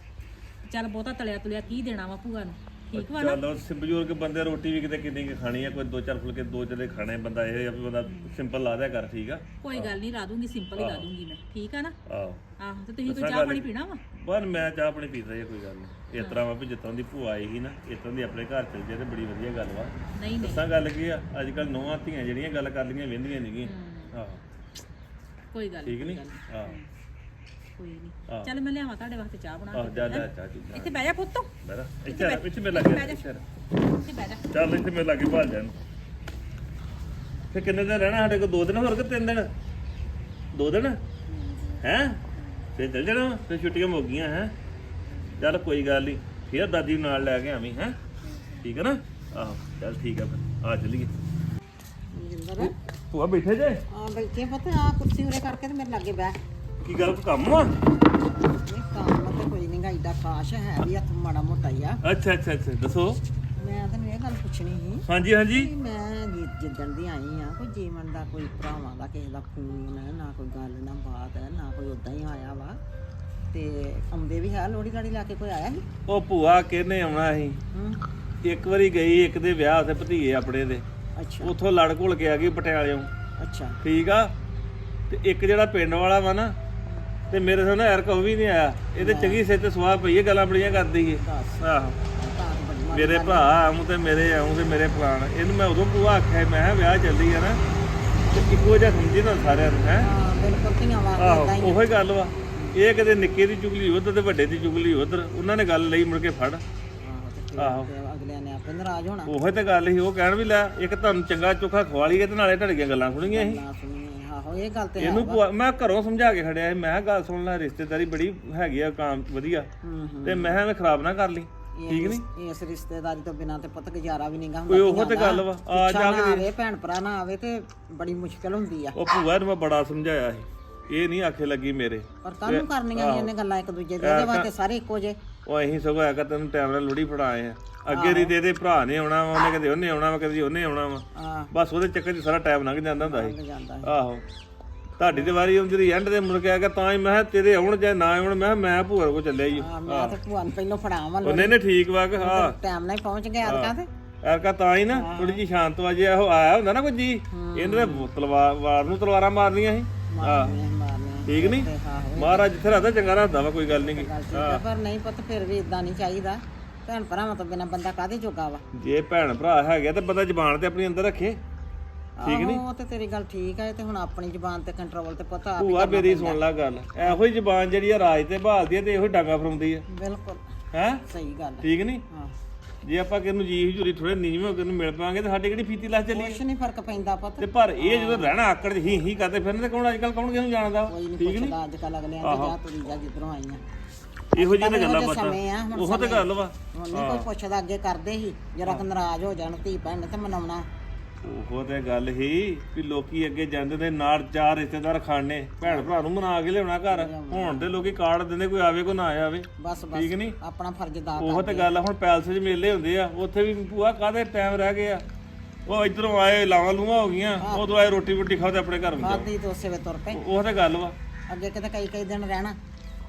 ਚੱਲ ਬਹੁਤਾ ਤਲਿਆ ਤੁਲਿਆ ਕੀ ਦੇਣਾ ਵਾ ਭੂਆ ਨੂੰ? ਠੀਕ ਵਾ ਨਾ? ਚੱਲ ਉਹ ਬਜ਼ੁਰਗ ਬੰਦੇ ਰੋਟੀ ਵੀ ਕਿਤੇ ਕਿੰਨੀ ਕੁ ਖਾਣੀ ਆ? ਕੋਈ ਦੋ ਚਾਰ ਫੁਲਕੇ ਦੋ ਜਿਹੜੇ ਖਾਣੇ ਬੰਦਾ ਇਹ ਆ ਵੀ ਬੰਦਾ ਸਿੰਪਲ ਲਾ ਦਿਆ ਕਰ ਠੀਕ ਆ? ਕੋਈ ਗੱਲ ਨਹੀਂ ਲਾ ਦੂੰਗੀ ਸਿੰਪਲ ਹੀ ਲਾ ਦੂੰਗੀ ਮੈਂ। ਠੀਕ ਆ ਨਾ? ਆਹੋ। ਆਹੋ ਤੇ ਤੁਸੀਂ ਕੋਈ ਚਾਹ ਪਾਣੀ ਪੀਣਾ ਵਾ? ਪਰ ਮੈਂ ਚਾਹ ਆਪਣੀ ਪੀਤਾ ਹੀ ਕੋਈ ਗੱਲ ਨਹੀਂ। ਇਸ ਤਰ੍ਹਾਂ ਵਾ ਵੀ ਜਿੱਤਾਂ ਦੀ ਭੂਆ ਆਈ ਸੀ ਨਾ ਤਰ੍ਹਾਂ ਦੀ ਆਪਣੇ ਘਰ ਚਲ ਜੇ ਤੇ ਬੜੀ ਵਧੀਆ ਗੱਲ ਵਾ। ਨਹੀਂ ਨਹੀਂ। ਦੱਸਾਂ ਗੱਲ ਕੀ ਆ ਅੱਜ ਕੱਲ ਨੌਵਾਂ ਧੀਆਂ ਜਿਹੜੀਆਂ ਗੱਲ ਕਰ ਲਈਆਂ ਵਹਿੰਦੀਆਂ ਨਹੀਂਗੀਆਂ ਆਹੋ ਕੋਈ ਗੱਲ ਠੀਕ ਨਹੀਂ ਆਹੋ ਕੋਈ ਨਹੀਂ। ਚੱਲ ਮੈਂ ਲਿਆਵਾਂ ਤੁਹਾਡੇ ਵਾਸਤੇ ਚਾਹ ਬਣਾ ਆਹ ਜਾ ਜਾ ਚਾਹ ਜਾ ਇੱਥੇ ਬਹਿ ਜਾ ਪੁੱਤ। ਮੇਰਾ ਇੱਥੇ ਆ ਪਿੱਛੇ ਮੇਰੇ ਲੱਗੇ ਬਹਿ ਜਾ। ਇੱਥੇ ਆ। ਇੱਥੇ ਬਹਿ ਜਾ। ਚੱਲ ਇੱਥੇ ਮੇਰੇ ਲੱਗੇ ਭਾਲ ਜਾਣ ਫੇ ਕਿੰਨੇ ਦਿਨ ਰਹਿਣਾ ਸਾਡੇ ਕੋਲ? ਦੋ ਦਿਨ ਹੋਰ ਕਿ ਤਿੰਨ ਦਿਨ? ਦੋ ਦਿਨ? ਹੈ? ਫੇ ਚੱਲ ਜਾਣਾ ਫੇ ਛੁੱਟੀਆਂ ਮੁੱਕ ਗਈਆਂ ਹੈ। ਚੱਲ ਕੋਈ ਗੱਲ ਨਹੀਂ ਫੇਰ ਦਾਦੀ ਨੂੰ ਨਾਲ ਲੈ ਕੇ ਆਵੀਂ ਹੈ। ਠੀਕ ਹੈ ਨਾ? ਆਹੋ ਚੱਲ ਠੀਕ ਆ ਫਿਰ ਆ ਚੱਲੀਏ। ਜਿੰਦਰ ਭੂਆ ਬੈਠੇ ਜੇ? ਆ ਬੈਠੇ ਪੁੱਤ ਆ ਕੁਰਸੀ ਉਰੇ ਕਰਕੇ ਤੇ ਮੇਰੇ ਲਾਗੇ ਬਹਿ। ਕੀ ਗੱਲ ਕੋਈ ਕੰਮ ਆ? ਇਹ ਕੰਮ ਤੇ ਕੋਈ ਨਹੀਂ ਗਾਈਦਾ ਖਾਸ ਹੈ ਵੀ ਹੱਥ ਮਾੜਾ ਮੋਟਾ ਹੀ ਆ। ਅੱਛਾ ਅੱਛਾ ਅੱਛਾ ਦੱਸੋ। ਮੈਂ ਤੈਨੂੰ ਇਹ ਗੱਲ ਪੁੱਛਣੀ ਸੀ ਹਾਂਜੀ ਹਾਂਜੀ। ਵੀ ਮੈਂ ਜਿ- ਜਿੱਦਣ ਦੀ ਆਈ ਆ ਕੋਈ ਜੀਵਨ ਦਾ ਕੋਈ ਭਰਾਵਾਂ ਦਾ ਕਿਸੇ ਦਾ ਫੋਨ ਹੈ ਨਾ ਕੋਈ ਗੱਲ ਨਾ ਬਾਤ ਹੈ ਨਾ ਕੋਈ ਉਦਾਂ ਹੀ ਆਇਆ ਵਾ। ਤੇ ਆਉਂਦੇ ਵੀ ਹੈ ਲੋੜੀ ਲਾੜੀ ਲਾ ਕੇ ਕੋਈ ਆਇਆ ਸੀ? ਉਹ ਭੂਆ ਕਿਹਨੇ ਆਉਣਾ ਸੀ? ਹੂੰ। ਇੱਕ ਵਾਰੀ ਗਈ ਇੱਕ ਦੇ ਵਿਆਹ ਤੇ ਭਤੀਏ ਆਪਣੇ ਦੇ। ਅੱਛਾ। ਉੱਥੋਂ ਲੜ ਘੁਲ ਕੇ ਆ ਗਈ ਪਟਿਆਲਿਓਂ। ਅੱਛਾ। ਠੀਕ ਆ? ਤੇ ਇੱਕ ਜਿਹੜਾ ਪਿੰਡ ਵਾਲਾ ਵਾ ਨਾ ਤੇ ਮੇਰੇ ਸਾਹਮਣੇ ਯਾਰ ਕੋ ਵੀ ਨਹੀਂ ਆਇਆ। ਇਹਦੇ ਚੰਗੀ ਸਿੱਧ ਸਵਾਹ ਪਈ ਹੈ ਗੱਲਾਂ ਬੜੀਆਂ ਕਰਦੀ ਦੱਸ। ਆਹੋ। ਤਾਂ ਤਾਂ ਮੇਰੇ ਭਰਾ ਆਉਂ ਤੇ ਮੇਰੇ ਆਉਂ ਤੇ ਮੇਰੇ ਫਲਾਣ ਇਹਨੂੰ ਮੈਂ ਉਦੋਂ ਭੂਆ ਆਖਿਆ ਮੈਂ ਕਿਹਾ ਵਿਆਹ ਚੱਲੀ ਆ ਨਾ ਤੇ ਇੱਕੋ ਜਿਹਾ ਸਮਝੀ ਨਾ ਸਾਰਿਆਂ ਨੂੰ ਹੈ? ਹਾਂ ਬਿਲਕੁਲ ਧੀਆਂ ਵਾਂਗ ਆਹੋ ਹੀ ਉਹੀ ਗੱਲ ਵਾ। ਇਹ ਕਦੇ ਨਿੱਕੇ ਦੀ ਚੁਗਲੀ ਉਧਰ ਤੇ ਵੱਡੇ ਦੀ ਚੁਗਲੀ ਉਧਰ ਉਹਨਾਂ ਨੇ ਗੱਲ ਲਈ ਮੁੜ ਕੇ ਫੜ। ਆਹੋ ਤੇ ਫਿਰ ਆਹੋ। ਤੇ ਅਗਲਿਆਂ ਨੇ ਆਪੇ ਨਾਰਾਜ਼ ਹੋਣਾ। ਉਹੀ ਤੇ ਗੱਲ ਸੀ ਉਹ ਕਹਿਣ ਵੀ ਲੈ ਇੱਕ ਤੁਹਾਨੂੰ ਚੰਗਾ ਚੋਖਾ ਖਵਾ ਲਈਏ ਤੇ ਨਾਲੇ ਢੜੀਆਂ ਗੱਲਾਂ ਸੁਣੀਆਂ ਸੀ। ਨਾ ਸੁਣੀਏ ਆਹੋ ਇਹ ਗੱਲ ਤੇ ਹੈ ਇਹਨੂੰ। ਭੂਆ ਮੈਂ ਘਰੋਂ ਸਮਝਾ ਕੇ ਖੜਿਆ ਸੀ ਮੈਂ ਕਿਹਾ ਗੱਲ ਸੁਣ ਲੈ ਰਿਸ਼ਤੇਦਾਰੀ ਬੜੀ ਹੈਗੀ ਆ ਕੰਮ ਵਧੀਆ। ਹੂੰ ਹੂੰ। ਤੇ ਮੈਂ ਐਵੇਂ ਖਰਾਬ ਨਾ ਕਰ ਲਈ। ਠੀਕ ਨਹੀਂ? ਇਸ- ਰਿਸ਼ਤੇਦਾਰੀ ਤੋਂ ਬਿਨਾਂ ਤੇ ਪੁੱਤ ਗੁਜ਼ਾਰਾ ਵੀ ਨਹੀਂਗਾ ਓਏ ਉਹੋ ਤੇ ਗੱਲ ਵਾ। ਆ ਜਾ ਕੇ ਆਵੇ ਭੈਣ ਭਰਾ ਨਾ ਆਵੇ ਤੇ ਬੜੀ ਮੁਸ਼ਕਲ ਹੁੰਦੀ ਆ। ਉਹ ਭੂਆ ਨੂੰ ਮੈਂ ਬੜਾ ਸਮਝਾਇਆ ਸੀ। ਇਹ ਨਹੀਂ ਆਖੇ ਲੱਗੀ ਮੇਰੇ। ਪਰ ਕਾਹਨੂੰ ਕਰਨੀਆਂ ਇਹਨੇ ਗੱਲਾਂ ਇੱਕ ਦੂਜੇ ਦੇ? ਇਹਦੇ ਵਾਸਤੇ ਸਾਰੇ ਇੱਕੋ ਜੇ ਉਹ ਅਸੀਂ ਸਗੋਂ ਆਇਆ ਕਰ ਤੈਨੂੰ ਟਾਈਮ ਨਾਲ ਲੋੜੀ ਫੜਾਏ ਆ ਅੱਗੇ ਰੀ ਤੇ ਇਹਦੇ ਭਰਾ ਨੇ ਆਉਣਾ ਵਾ ਉਹਨੇ ਕਦੇ ਉਹਨੇ ਆਉਣਾ ਵਾ ਕਦੇ ਉਹਨੇ ਆਉਣਾ ਵਾ। ਬਸ ਉਹਦੇ ਚੱਕਰ 'ਚ ਸਾਰਾ ਟਾਈਮ ਲੰਘ ਜਾਂਦਾ ਹੁੰਦਾ ਸੀ। ਆਹੋ। ਤੁਹਾਡੀ ਤੇ ਵਾਰੀ ਜਦੋਂ ਐਂਡ ਦੇ ਮੁੜ ਕੇ ਆ ਗਿਆ ਤਾਂ ਹੀ ਮੈਂ ਕਿਹਾ ਤੇਰੇ ਆਉਣ ਜਾਂ ਨਾ ਆਉਣ ਮੈਂ ਕਿਹਾ ਮੈਂ ਭੂਆ ਕੋ ਚੱਲਿਆ ਹੀ ਆ ਮੈਂ ਤੇ ਭੂਆ ਨੂੰ ਪਹਿਲਾਂ ਫੜਾਵਾਂ ਉਹਨੇ ਨੇ ਠੀਕ ਵਾ ਕਿ ਹਾਂ। ਟਾਈਮ ਨਾਲ ਹੀ ਪਹੁੰਚ ਗਿਆ ਅਦਕਾਂ ਤੇ। ਐਰਕਾ ਤਾਂ ਹੀ ਨਾ ਥੋੜੀ ਜੀ ਸ਼ਾਂਤ ਵਜੇ ਉਹ ਆਇਆ ਹੁੰਦਾ ਨਾ ਕੋਈ ਜੀ। ਇਹਨੇ ਤਲਵਾਰ ਵਾਰ ਨੂੰ ਤਲਵਾਰਾਂ ਮਾਰਨੀਆਂ ਸੀ। ਹਾਂ। ਠੀਕ ਨਹੀਂ ਹਾਂ ਮਹਾਰਾਜ ਜਿੱਥੇ ਰਹਦਾ ਚੰਗਾ ਰਹਦਾ ਵਾ ਕੋਈ ਗੱਲ ਨਹੀਂ ਪਰ ਨਹੀਂ ਪੁੱਤ ਫਿਰ ਵੀ ਇਦਾਂ ਨਹੀਂ ਚਾਹੀਦਾ। ਭੈਣ ਭਰਾਵਾਂ ਤੋਂ ਬਿਨਾਂ ਬੰਦਾ ਕਾਹਦੇ ਜੋਗਾ ਵਾ? ਜੇ ਭੈਣ ਭਰਾ ਹੈਗੇ ਤੇ ਬੰਦਾ ਜ਼ਬਾਨ ਤੇ ਆਪਣੀ ਅੰਦਰ ਰੱਖੇ। ਠੀਕ ਨਹੀਂ ਉਹ ਤੇ ਤੇਰੀ ਗੱਲ ਠੀਕ ਆ ਇਹ ਤੇ ਹੁਣ ਆਪਣੀ ਜ਼ੁਬਾਨ ਤੇ ਕੰਟਰੋਲ ਤੇ ਪੁੱਤ ਆਪ ਹੀ ਭੂਆ ਮੇਰੀ ਸੁਣ ਲੈ ਗੱਲ। ਇਹੋ ਹੀ ਜ਼ਬਾਨ ਜਿਹੜੀ ਆ ਰਾਜ ਤੇ ਭਾਲਦੀ ਆ ਤੇ ਇਹੋ ਹੀ ਡਾਂਗਾ ਫਰਮਾਉਂਦੀ ਆ। ਬਿਲਕੁਲ। ਹੈ? ਸਹੀ ਗੱਲ। ਠੀਕ ਨਹੀਂ ਹਾਂ। ਜੇ ਆਪਾਂ ਕਿਹਨੂੰ ਜੀ ਹਜੂਰੀ ਥੋੜੇ ਨੀਵੇਂ ਹੋ ਕੇ ਉਹਨੂੰ ਮਿਲ ਪਾਵਾਂਗੇ ਤੇ ਸਾਡੇ ਕਿਹੜੀ ਫੀਤੀ ਲੱਗ ਚੱਲੀ ਕੁਛ ਨਹੀਂ ਫ਼ਰਕ ਪੈਂਦਾ ਪੁੱਤ। ਤੇ ਪਰ ਇਹ ਜਦੋਂ ਰਹਿਣਾ ਆਕੜ 'ਚ ਹੀ ਹੀ ਕਰਦੇ ਫਿਰਨੇ ਤੇ ਕੌਣ ਅੱਜ ਕੱਲ ਕੌਣ ਕਿਹਨੂੰ ਜਾਣਦਾ? ਵਾ? ਕੋਈ ਨਹੀਂ ਪੁੱਛਦਾ ਅੱਜ ਕੱਲ ਅਗਲਿਆਂ ਤੇ ਜਾ ਤੁਰੀ ਜਾ ਜਿੱਧਰੋਂ ਆਈਆਂ। ਇਹੋ ਜਿਹੀਆਂ ਤਾਂ ਗੱਲਾਂ ਬਾਤਾਂ। ਸਮੇਂ ਆ, ਹੁਣ ਉਹ ਤੇ ਗੱਲ ਵਾ। ਹੁਣ ਨਹੀਂ ਕੋਈ ਪੁੱਛਦਾ ਅੱਗੇ ਕਰਦੇ ਸੀ ਜਰਾ ਕਿ ਨਾਰਾਜ਼ ਹੋ ਜਾਣ ਧੀ ਭੈਣ ਨੇ ਤੇ ਮਨਾਉਣਾ। ਉਹ ਤੇ ਗੱਲ ਹੀ ਵੀ ਲੋਕੀ ਅੱਗੇ ਜਾਂਦੇ ਨੇ ਨਾਲ ਚਾਰ ਰਿਸ਼ਤੇਦਾਰ ਖਾਣੇ। ਭੈਣ ਭਰਾ ਨੂੰ ਮਨਾ ਕੇ ਲਿਆਉਣਾ ਘਰ। ਹੁਣ ਤੇ ਲੋਕੀ ਕਾਰਡ ਦਿੰਦੇ ਕੋਈ ਆਵੇ ਕੋਈ ਨਾ ਆਵੇ। ਬਸ ਬਸ। ਠੀਕ ਨਹੀਂ ਆਪਣਾ ਫਰਜ਼ ਦਾ ਉਹ ਤੇ ਗੱਲ ਹੁਣ ਪੈਲਸ 'ਚ ਮੇਲੇ ਹੁੰਦੇ ਆ ਉੱਥੇ ਵੀ ਭੂਆ ਕਾਹਦੇ ਟਾਈਮ ਰਹਿ ਗਏ ਆ? ਉਹ ਇਧਰੋਂ ਆਏ ਲਾਵਾਂ ਲੂਆਂ ਹੋ ਗਈਆਂ ਉਦੋਂ ਆਏ ਰੋਟੀ ਰੋਟੀ ਤੇ ਆਪਣੇ ਘਰ ਜਾਓ ਖਾਦੀ ਤੋਂ ਉਸੇ ਵੇ ਤੁਰ ਪਏ। ਉਹ ਤੇ ਗੱਲ ਵਾ। ਅੱਗੇ ਕਿਤੇ ਕਈ ਕਈ ਦਿਨ ਰਹਿਣਾ।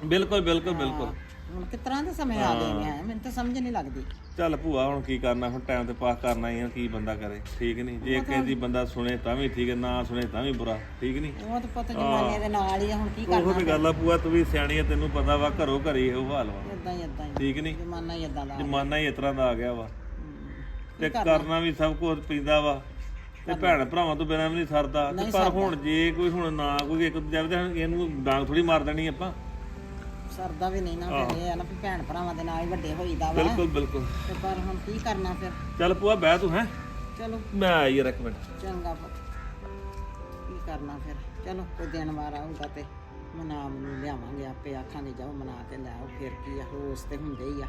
ਬਿਲਕੁਲ ਬਿਲਕੁਲ ਬਿਲਕੁਲ। ਹੁਣ ਕਿਸ ਤਰ੍ਹਾਂ ਦੇ ਸਮੇਂ ਆ ਗਏ ਨੇ ਮੈਨੂੰ ਤਾਂ ਸਮਝ ਨਹੀਂ ਲੱਗਦੀ। ਚੱਲ ਭੂਆ ਹੁਣ ਕੀ ਕਰਨਾ ਹੁਣ ਟਾਈਮ ਤੇ ਪਾਸ ਕਰਨਾ ਹੀ ਆ ਕੀ ਬੰਦਾ ਕਰੇ ਠੀਕ ਨਹੀਂ? ਜੇ ਕਹਿੰਦੀ ਬੰਦਾ ਸੁਣੇ ਤਾਂ ਵੀ ਠੀਕ ਹੈ ਨਾ ਸੁਣੇ ਤਾਂ ਵੀ ਬੁਰਾ ਠੀਕ ਨਹੀਂ? ਉਹ ਤਾਂ ਪੁੱਤ ਜਮਾਨੇ ਦੇ ਨਾਲ ਹੀ ਆ ਹੁਣ ਕੀ ਕਰਨਾ ਉਹ ਤੇ ਗੱਲ ਆ ਭੂਆ ਤੂੰ ਵੀ ਸਿਆਣੀ ਆ ਤੈਨੂੰ ਪਤਾ ਵਾ ਘਰੋਂ ਘਰੀ ਇਹੋ ਹਾਲ ਵਾ। ਇਦਾਂ ਹੀ ਇਦਾਂ ਹੀ। ਠੀਕ ਨਹੀਂ? ਜਮਾਨਾ ਹੀ ਇਦਾਂ ਦਾ ਜ਼ਮਾਨਾ ਹੀ ਇਸ ਤਰ੍ਹਾਂ ਦਾ ਆ ਗਿਆ ਵਾ। ਤੇ ਕਰਨਾ? ਵੀ ਸਭ ਕੁਝ ਪੈਂਦਾ ਵਾ। ਤੇ ਭੈਣ ਭਰਾਵਾਂ ਤੋਂ ਬਿਨਾਂ ਵੀ ਨਹੀਂ ਸਰਦਾ। ਤੇ ਪਰ ਹੁਣ ਜੇ ਕੋਈ ਹੁਣ ਨਾ ਕੋਈ ਇੱਕ ਦੂਜੇ ਤੇ ਇਹਨੂੰ ਡਾਂਗ ਥੋੜੀ ਮਾਰ ਦੇਣੀ ਆਪਾਂ। ਸਰਦਾ ਵੀ ਨਹੀਂ ਨਾ ਫਿਰ ਇਹ ਆ ਨਾ ਵੀ ਭੈਣ ਭਰਾਵਾਂ ਦੇ ਨਾਲ ਹੀ ਵੱਡੇ ਹੋਈਦਾ ਵਾ। ਬਿਲਕੁਲ ਬਿਲਕੁਲ। ਤੇ ਪਰ ਹੁਣ ਕੀ ਕਰਨਾ ਫਿਰ? ਚੱਲ ਭੂਆ ਬਹਿ ਤੂੰ ਹੈ। ਚਲੋ। ਮੈਂ ਆਈ ਯਾਰ ਇੱਕ ਮਿੰਟ। ਚੰਗਾ ਪੁੱਤ। ਕੀ ਕਰਨਾ ਫਿਰ? ਚਲੋ ਕੋਈ ਦਿਨ ਵਾਰ ਆਊਗਾ ਤੇ ਮਨਾ ਨੂੰ ਲਿਆਵਾਂਗੇ ਆਪੇ ਆਖਾਂਗੇ ਜਾਓ ਮਨਾ ਕੇ ਲੈ ਆਓ ਫਿਰ ਕੀ ਆ ਰੋਜ਼ ਤੇ ਹੁੰਦੇ ਹੀ ਆ।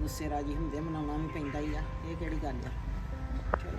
ਗੁੱਸੇ ਰਾਜੀ ਹੁੰਦੇ ਮਨਾਉਣਾ ਵੀ ਪੈਂਦਾ ਹੀ ਆ। ਇਹ ਕਿਹੜੀ ਗੱਲ ਆ? ਚਲੋ।